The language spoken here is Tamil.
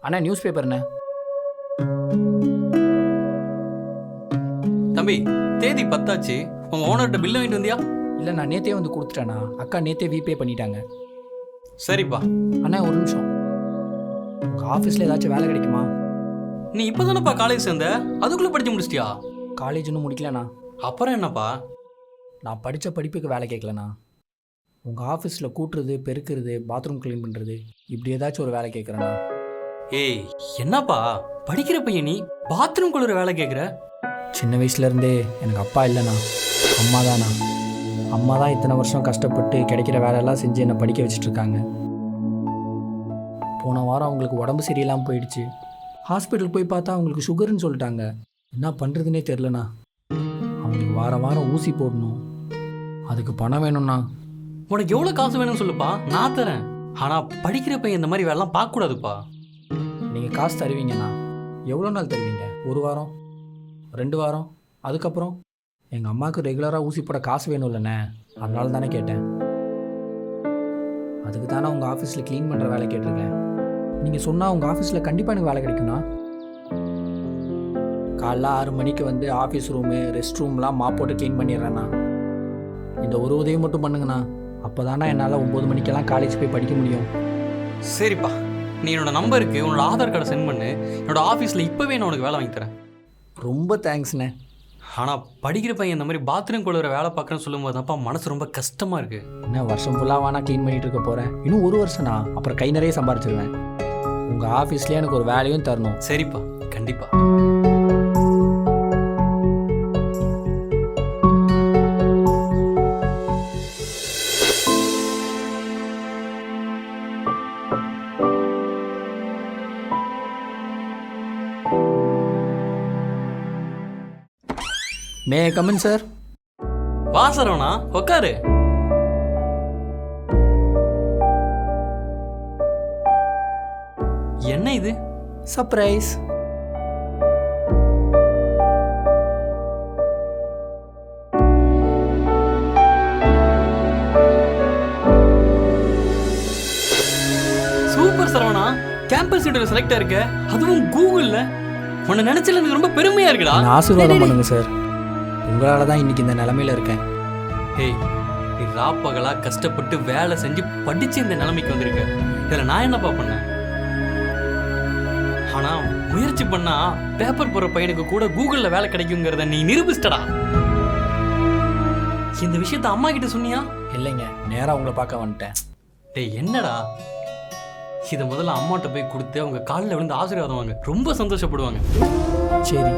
அண்ணா நியூஸ் பேப்பர்ண்ணே தம்பி தேதி பத்தாச்சு. உங்க ஓனர்கிட்ட பில் வாங்கிட்டு வந்தியா? இல்லை நான் நேத்தே வந்து கொடுத்துட்டேண்ணா. அக்கா நேத்தே விபே பண்ணிட்டாங்க. சரிப்பா. அண்ணா ஒரு நிமிஷம். உங்கள் ஆஃபீஸில் ஏதாச்சும் வேலை கிடைக்குமா? நீ இப்போதானப்பா காலேஜ் சேர்ந்த? அதுக்குள்ள படிச்சு முடிச்சிட்டியா? காலேஜ் இன்னும் முடிக்கலண்ணா. அப்புறம் என்னப்பா? நான் படித்த படிப்புக்கு வேலை கேட்கலண்ணா. உங்கள் ஆஃபீஸில் கூட்டுறது பெருக்கிறது பாத்ரூம் க்ளீன் பண்ணுறது இப்படி ஏதாச்சும் ஒரு வேலை கேட்குறேண்ணா. ஏய் என்னப்பா? படிக்கிற பையன் நீ? பாத்ரூம் குளிர வேலை கேட்குற சின்ன வயசுலேருந்தே எனக்கு அப்பா இல்லைண்ணா அம்மா தானா அம்மா தான் இத்தனை வருஷம் கஷ்டப்பட்டு கிடைக்கிற வேலையெல்லாம் செஞ்சு என்னை படிக்க வச்சுட்டு இருக்காங்க போன வாரம் அவங்களுக்கு உடம்பு சரியில்லாமல் போயிடுச்சு. ஹாஸ்பிட்டல் போய் பார்த்தா அவங்களுக்கு சுகர்னு சொல்லிட்டாங்க. என்ன பண்ணுறதுனே தெரிலண்ணா அவங்களுக்கு வாரம் வாரம் ஊசி போடணும். அதுக்கு பணம் வேணும்ண்ணா. உனக்கு எவ்வளோ காசு வேணும்னு சொல்லுப்பா? நான் தரேன். ஆனால் படிக்கிற பையன் இந்த மாதிரி வேலைலாம் பார்க்கக்கூடாதுப்பா. நீங்கள் காசு தருவீங்கண்ணா எவ்வளோ நாள் தருவீங்க? ஒரு வாரம்? ரெண்டு வாரம்? அதுக்கப்புறம்? எங்கள் அம்மாவுக்கு ரெகுலராக ஊசி போட காசு வேணும் இல்லைண்ணே. அதனால தானே கேட்டேன். அதுக்கு தானே உங்கள் ஆஃபீஸில் க்ளீன் பண்ணுற வேலை கேட்டிருக்கேன். நீங்கள் சொன்னால் உங்கள் ஆஃபீஸில் கண்டிப்பாக எனக்கு வேலை கிடைக்குண்ணா காலைல ஆறு மணிக்கு வந்து ஆஃபீஸ் ரூமு ரெஸ்ட் ரூம்லாம் மாப் போட்டு க்ளீன் பண்ணிடுறேண்ணா. இந்த ஒரு உதவி மட்டும் பண்ணுங்கண்ணா. அப்போ தானே என்னால் ஒம்பது மணிக்கெல்லாம் காலேஜ் போய் படிக்க முடியும். சரிப்பா. நீ என்னோட நம்பருக்கு உன்னோட ஆதார் கார்டை சென்ட் பண்ணு. என்னோட ஆஃபீஸில் இப்போவே நான் உனக்கு வேலை வாங்கி தரேன். ரொம்ப தேங்க்ஸ்ண்ணே ஆனால் படிக்கிற பையன் இந்த மாதிரி பாத்ரூம் குளிர வேலை பார்க்குறேன்னு சொல்லும்போது தான்ப்பா மனசு ரொம்ப கஷ்டமாக இருக்குது என்ன வருஷம் ஃபுல்லாக வேணா க்ளீன் பண்ணிட்டு இருக்க போகிறேன் இன்னும் ஒரு வருஷம்னா அப்புறம் கை நிறைய சம்பாரிச்சிருவேன். உங்கள் ஆஃபீஸ்லேயே எனக்கு ஒரு வேலையும் தரணும். சரிப்பா கண்டிப்பா. மே கமன் சார் வா சரவணா உட்காரு என்ன இது? Surprise super Saravana campus interview select ஆயிருக்க அதுவும் கூகுள்ல உன்னை நினைச்சல எனக்கு ரொம்ப பெருமையா இருக்குடா. நான் ஆசீர்வாதம் பண்ணுங்க சார் உங்களால் தான் இன்னைக்கு இந்த நிலமையில இருக்கேன். ஹேய் நீ ராப்பகலா கஷ்டப்பட்டு வேலை செஞ்சு படிச்சு இந்த நிலைமைக்கு வந்திருக்க. இதுல நான் என்னப்பா பண்ணேன்? ஆனா முயற்சி பண்ணா பேப்பர் போற பையனுக்கு கூட கூகுள்ல வேலை கிடைக்குங்கிறத நீ நிரூபிச்சிட்டடா. இந்த விஷயத்த அம்மா கிட்ட சொன்னியா? இல்லைங்க நேராக உங்களை பார்க்க வந்துட்டேன். டேய் என்னடா? இதை முதல்ல அம்மாட்ட போய் கொடுத்து அவங்க காலில் விழுந்து ஆசீர்வாதம் வாங்க. ரொம்ப சந்தோஷப்படுவாங்க. சரி.